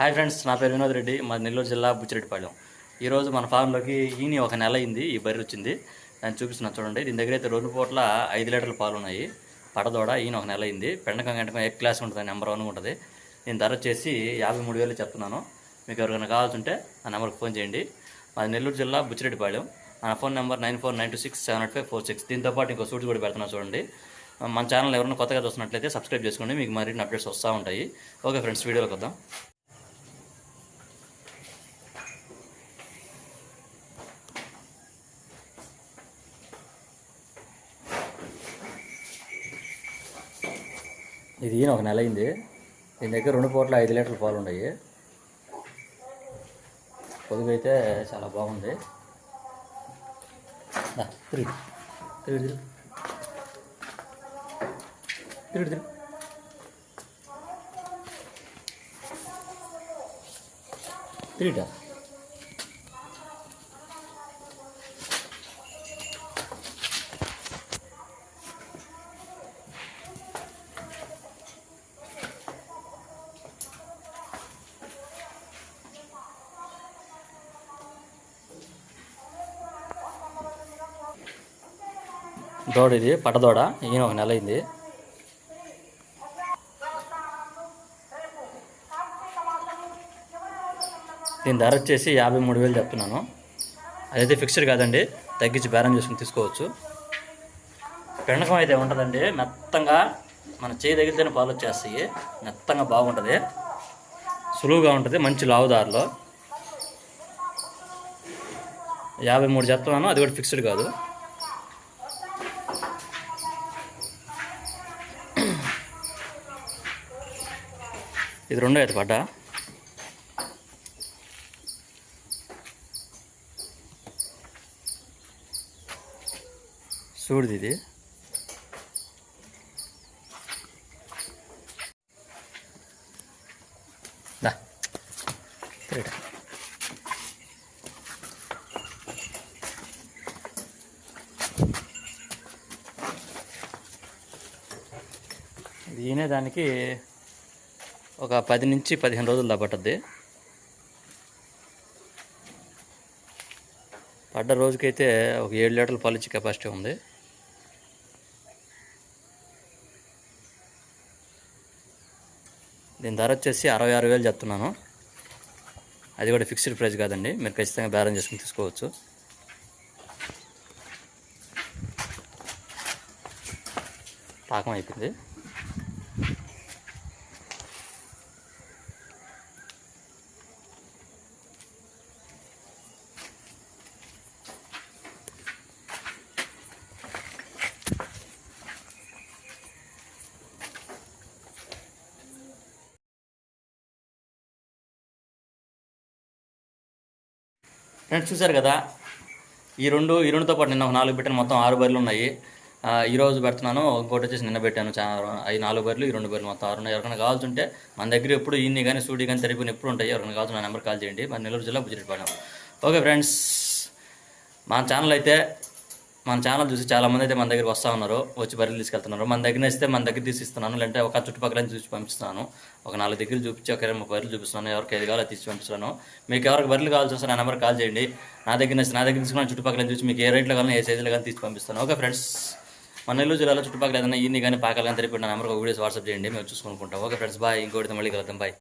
Hi friends నా పేరు వినోద్ రెడ్డి. మా నెల్లూరు జిల్లా బుచ్చిరెడ్డిపాలెం. ఈరోజు మన ఫామ్లోకి ఈని ఒక నెల అయింది ఈ బర్రె వచ్చింది. నేను చూపిస్తున్నా చూడండి. దీని దగ్గర అయితే రెండు పూట్ల ఐదు లీటర్ల పాలు ఉన్నాయి. పడదోడ ఈయన ఒక నెల అయింది. పెండకం గంటకం ఏ క్లాస్ ఉంటుంది నెంబర్ వన్ ఉంటుంది. నేను ధర వచ్చేసి యాభై మూడు వేలు చెప్తున్నాను. మీకు ఎవరికైనా కావాల్సింటే ఆ నెంబర్కి ఫోన్ చేయండి. మాది నెల్లూరు జిల్లా బుచ్చిరెడ్డిపాళెం నా phone number nine four nine two six seven eight five four six. దీంతో పాటు ఇంకో సూట్ కూడా పెడుతున్నా చూడండి. మన ఛానల్ ఎవరైనా కొత్తగా చూస్తున్నట్లయితే సబ్స్క్రైబ్ చేసుకోండి. మీకు మరిన్ని అప్డేట్స్ వస్తూ ఉంటాయి. ఓకే ఫ్రెండ్స్ వీడియోలోకి వద్దాం. ఇది ఈయన ఒక నెల అయింది దీని దగ్గర రెండు పూట్ల ఐదు లీటర్ల పాలు ఉన్నాయి పొదుగు అయితే చాలా బాగుంది దా, తిరుగు తిరుగు తిరుగు తిరుగు తిరుగు తిరుగుట దోడ ఇది పట్టదోడ ఈయన ఒక నెల అయింది. దీని ధర వచ్చేసి యాభై మూడు వేలు చెప్తున్నాను. అదైతే ఫిక్స్డ్ కాదండి తగ్గించి బేరం చేసుకుని తీసుకోవచ్చు. పెండకం అయితే ఉంటుందండి మెత్తంగా మన చేయి తగిలితేనే పాలు వచ్చేస్తాయి. మెత్తంగా బాగుంటుంది. సులువుగా ఉంటుంది మంచి లావుదారులో. యాభై మూడు చెప్తున్నాను అది కూడా ఫిక్స్డ్ కాదు. ఇది రెండో అయితే పడ్డా? చూడుది ఇది. దీనే దానికి ఒక పది నుంచి పదిహేను రోజులు పట్టద్ది పడ్డ రోజుకైతే ఒక ఏడు లీటర్ల పాలు ఇచ్చే కెపాసిటీ ఉంది. దీని ధర వచ్చేసి అరవై ఆరు వేలు చెప్తున్నాను. అది కూడా ఫిక్స్డ్ ప్రైస్ కాదండి. మీరు ఖచ్చితంగా బేరం చేసుకుని తీసుకోవచ్చు. పాకం అయిపోయింది. ఫ్రెండ్స్ చూశారు కదా? ఈ రెండు ఈ రెండుతో పాటు నిన్న ఒక నాలుగు పెట్టాను మొత్తం ఆరు బర్రెలు ఉన్నాయి. ఈరోజు పెడుతున్నాను. ఇంకోటి వచ్చేసి నిన్న పెట్టాను. అవి నాలుగు బర్రెలు ఈ రెండు బర్రెలు మొత్తం ఆరు ఉన్నాయి. ఎవరికైనా కావాల్సి ఉంటే మన దగ్గర ఎప్పుడు ఇన్ని కానీ సూడి కానీ తెలిపిన ఎప్పుడు ఉంటాయి ఎవరికైనా కావాల్సిన నెంబర్ కాల్ చేయండి. మన నెల్లూరు జిల్లా బుజ్జిరెడ్డిపాలెం. Okay friends. మన ఛానల్ అయితే మన ఛానల్ చూసి చాలా మంది అయితే మన దగ్గర వస్తూ ఉన్నారు వచ్చి బర్రెలు తీసుకెళ్తున్నారు. మన దగ్గర ఇస్తే మన దగ్గర తీసి ఇస్తున్నాను లేదంటే ఒక చుట్టుపక్కల నుంచి చూసి పంపిస్తున్నాను. ఒక నాలుగు దగ్గర చూపించి ఒక ఇరవై బర్రెలు చూపిస్తున్నాను. ఎవరికి ఏది కావాలో తీసి పంపిస్తున్నాను. మీకు ఎవరికి బర్రెలు కావాల్సి వస్తే నా నెంబర్ కాల్ చేయండి. నా దగ్గర నా దగ్గర తీసుకున్న చుట్టుపక్కల నుంచి చూసి మీకు ఏ రేట్లో కానీ ఏ సైజులో కానీ తీసి పంపిస్తాను. ఓకే ఫ్రెండ్స్ మన నెల్లూరు జిల్లాలో చుట్టుపక్కల ఏదైనా ఇన్ని కానీ పాకాలు కానీ తెలిపి నా నెంబర్కి ఒక వీడియోస్ వాట్సాప్ చేయండి. మేము చూసుకుంటాం ఓకే ఫ్రెండ్స్ బాయ్ ఇంకోటి మళ్ళీ కలుద్దాం. బాయ్